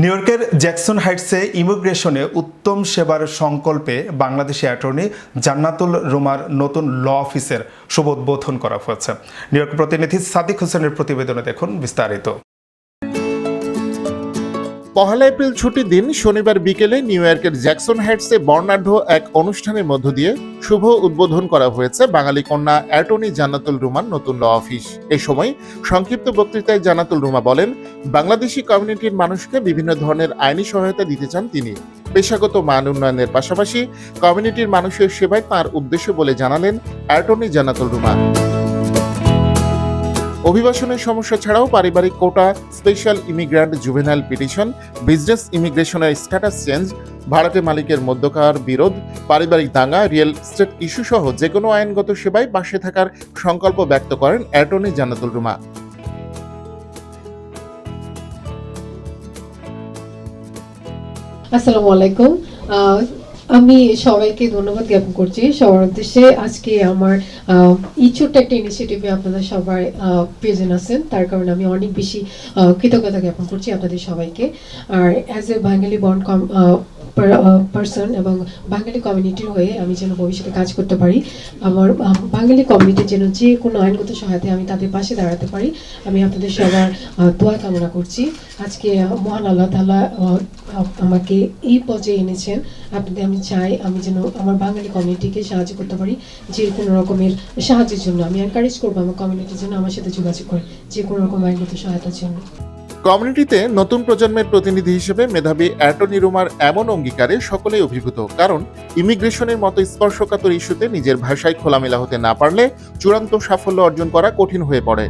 New ইয়র্কের Jackson হাইটসে ইমিগ্রেশনে উত্তম সেবার সংকল্পে বাংলাদেশি অ্যাটর্নি জান্নাতুল রুমার নতুন ল অফিসের শুভ উদ্বোধন করা হয়েছে। নিউ ইয়র্ক প্রতিনিধি সাদিক হোসেনের প্রতিবেদনে দেখুন বিস্তারিত। পহেলা এপ্রিল ছুটির দিন শনিবার বিকেলে নিউ ইয়র্কের জ্যাকসন হাইটসে বর্ণাঢ্য এক অনুষ্ঠানের মধ্য দিয়ে শুভ উদ্বোধন করা হয়েছে বাঙালি কন্যা অ্যাটর্নি জান্নাতুল রুমার নতুন ল অফিস। এ সময় সংক্ষিপ্ত বক্তৃতায় জান্নাতুল রুমা বলেন, বাংলাদেশি কমিউনিটির মানুষকে বিভিন্ন ধরনের আইনি সহায়তা দিতে চান তিনি। পেশাগত মান উন্নয়নের পাশাপাশি কমিউনিটির মানুষের সেবায় তার উদ্দেশ্য বলে জানালেন অ্যাটর্নি জান্নাতুল রুমা। অভিবাসনের সমস্যা ছাড়াও পারিবারিক quota special immigrant juvenile petition business ইমিগ্রেশনের স্ট্যাটাস চেঞ্জ ভাড়াটে মালিকের মধ্যকার বিরোধ, পারিবারিক দাঙ্গা রিয়েল স্টেট ইস্যু সহ যে কোনো আইনগত সেবায় পাশে থাকার সংকল্প ব্যক্ত করেন অ্যাটর্নি জান্নাতুল রুমা। আসসালামু আলাইকুম। আমি সবাইকে ধন্যবাদ জ্ঞাপন করছি। সবার উদ্দেশ্যে আজকে আমার এই ছোট্ট একটা ইনিশিয়েটিভে আপনারা সবাই প্রেজেন্ট আছেন। তার কারণে আমি অনেক বেশি কৃতজ্ঞতা জ্ঞাপন করছি আপনাদের সবাইকে। আর অ্যাজ এ বাঙালি বন কম পার্সন এবং বাঙালি কমিউনিটির হয়ে আমি যেন ভবিষ্যতে কাজ করতে পারি, আমার বাঙালি কমিউনিটির যেন যে কোনো আইনগত সহায়তায় আমি তাদের পাশে দাঁড়াতে পারি, আমি আপনাদের সবার দোয়া কামনা করছি। আজকে মহান আল্লাহ তালা আমাকে এই পর্যায়ে এনেছেন। আপনাদের আমি চাই আমি যেন আমার বাঙালি কমিউনিটিকে সাহায্য করতে পারি যে কোনো রকমের সাহায্যের জন্য। আমি এনকারেজ করব আমার কমিউনিটির জন্য আমার সাথে যোগাযোগ করে, যে কোনো রকম আইনগত সহায়তার জন্য। কমিউনিটিতে নতুন প্রজন্মের প্রতিনিধি হিসেবে মেধাবী অ্যাটর্নি রুমার এমন অঙ্গীকারে সকলেই অভিভূত, কারণ ইমিগ্রেশনের মতো স্পর্শকাতর ইস্যুতে নিজের ভাষায় খোলামেলা হতে না পারলে চূড়ান্ত সাফল্য অর্জন করা কঠিন হয়ে পড়ে।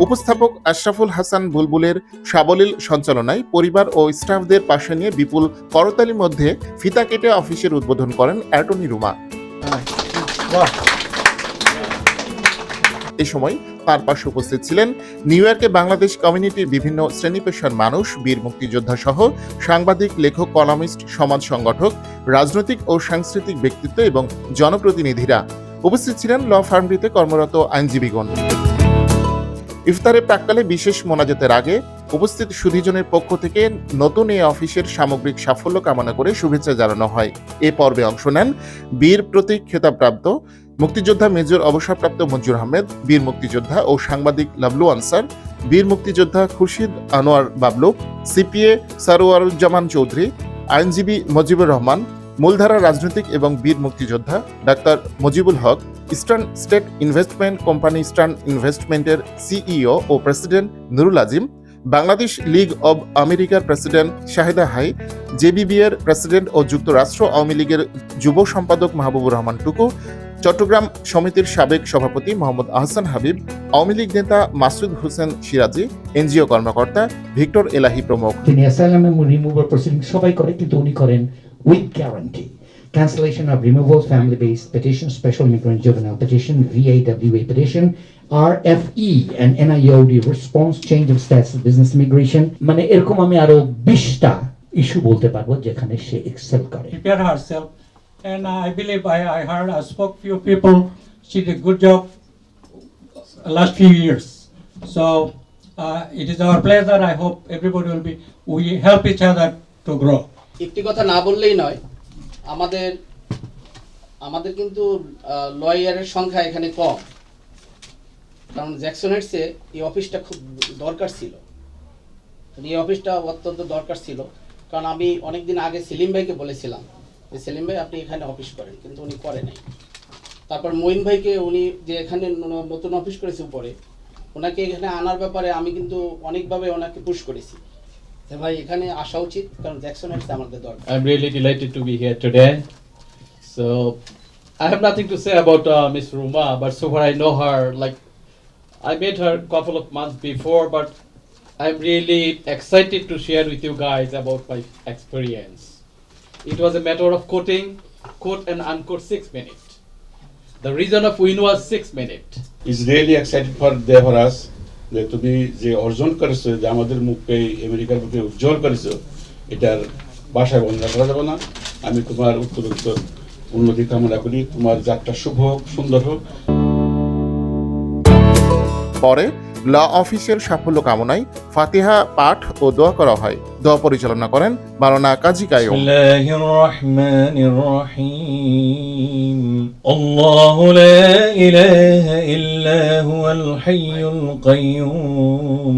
উপস্থাপক আশরাফুল হাসান বুলবুলের সাবলীল সঞ্চালনায় পরিবার ও স্টাফদের পাশে নিয়ে বিপুল করতালির মধ্যে ফিতা কেটে অফিসের উদ্বোধন করেন অ্যাটর্নি রুমা। এ সময় তার পাশে উপস্থিত ছিলেন নিউ ইয়র্কে বাংলাদেশ কমিউনিটির বিভিন্ন শ্রেণি পেশার মানুষ, বীর মুক্তিযোদ্ধা সহ সাংবাদিক, লেখক, কলামিস্ট, সমাজ সংগঠক, রাজনৈতিক ও সাংস্কৃতিক ব্যক্তিত্ব এবং জনপ্রতিনিধিরা। উপস্থিত ছিলেন ল ফার্মটিতে কর্মরত আইনজীবীগণ। ইফতারে প্রাককালে বিশেষ মোনাজাতের আগে উপস্থিত সুধীজনের পক্ষ থেকে নতুন এই অফিসের সামগ্রিক সাফল্য কামনা করে শুভেচ্ছা জানানো হয়। এ পর্বে অংশ নেন বীর প্রতীক খেতাবপ্রাপ্ত মুক্তিযোদ্ধা মেজর অবসরপ্রাপ্ত মঞ্জুর আহমেদ, বীর মুক্তিযোদ্ধা ও সাংবাদিক লাবলু আনসার, বীর মুক্তিযোদ্ধা খুরশিদ আনোয়ার বাবলু, সিপিএ সারোয়ারুজ্জামান চৌধুরী, আইনজীবী মজিবুর রহমান, মূলধারা রাজনৈতিক এবং বীর মুক্তিযোদ্ধা doctor Mojibul Haque eastern state investment company eastern ইনভেস্টমেন্টের CEO O president Nurul Azim, Bangladesh league of আমেরিকার প্রেসিডেন্ট শাহেদা হাই, জেবিবি এর প্রেসিডেন্ট ও যুক্তরাষ্ট্র আওয়ামী লীগের যুব সম্পাদক মাহবুবুর রহমান টুকু, চট্টগ্রাম সমিতির সাবেক সভাপতি মোহাম্মদ আহসান হাবিব, আওয়ামী লীগ নেতা মাসুদ হোসেন সিরাজি, এনজিও কর্মকর্তা ভিক্টর এলাহি প্রমুখ। তিনি সবাই করে, কিন্তু উনি করেন with guarantee cancellation of removal, family-based petition, special immigrant juvenile petition, VAWA petition, RFE and NIOD response, change of status, business immigration মানে এরকম আমি আরো বিশটা ইস্যু বলতে পারবো যেখানে সে এক্সেল করে prepare herself. And I believe I, I heard, I spoke few people, she did good job last few years. So uh, it is our pleasure, I hope everybody will be, we help each other to grow. একটি কথা না বললেই নয় আমাদের আমাদের কিন্তু লয়ারের সংখ্যা এখানে কম। কারণ জ্যাকসন হেডসে এই অফিসটা খুব দরকার ছিল। এই অফিসটা অত্যন্ত দরকার ছিল। কারণ আমি অনেকদিন আগে সেলিম ভাইকে বলেছিলাম যে, সেলিম ভাই, আপনি এখানে অফিস করেন। কিন্তু উনি করে নাই। তারপর মঈন ভাইকে উনি যে এখানে নতুন অফিস করেছে উপরে ওনাকে এখানে আনার ব্যাপারে আমি কিন্তু অনেকভাবে ওনাকে পুশ করেছি। ভাই এখানে আসা উচিত কারণ জ্যাকসন হেডস আমাদের দরকার I'm really delighted to be here today. So, I have nothing to say about uh, Miss Ruma, but so far I know her. Like, I met her a couple of months before, but I'm really excited to share with you guys about my experience. It was a matter of quoting, quote and unquote six minutes. The reason of win was six minutes. is really excited for there for us যে তুমি যে অর্জন করেছ, যে আমাদের মুখকে আমেরিকার মুখে উজ্জ্বল করেছ, এটার বাসায় বন্ধ করা যাবে না। আমি তোমার উত্তর উত্তর উন্নতি কামনা করি। তোমার যাত্রা শুভ হোক, সুন্দর হোক। পরে ল অফিসের সাফল্য কামনায় ফাতিহা পাঠ ও দোয়া করা হয় দোয়া পরিচালনা করেন মাওলানা কাজী কায়ুম بسم الله الرحمن الرحيم الله لا إله إلا هو الحي القيوم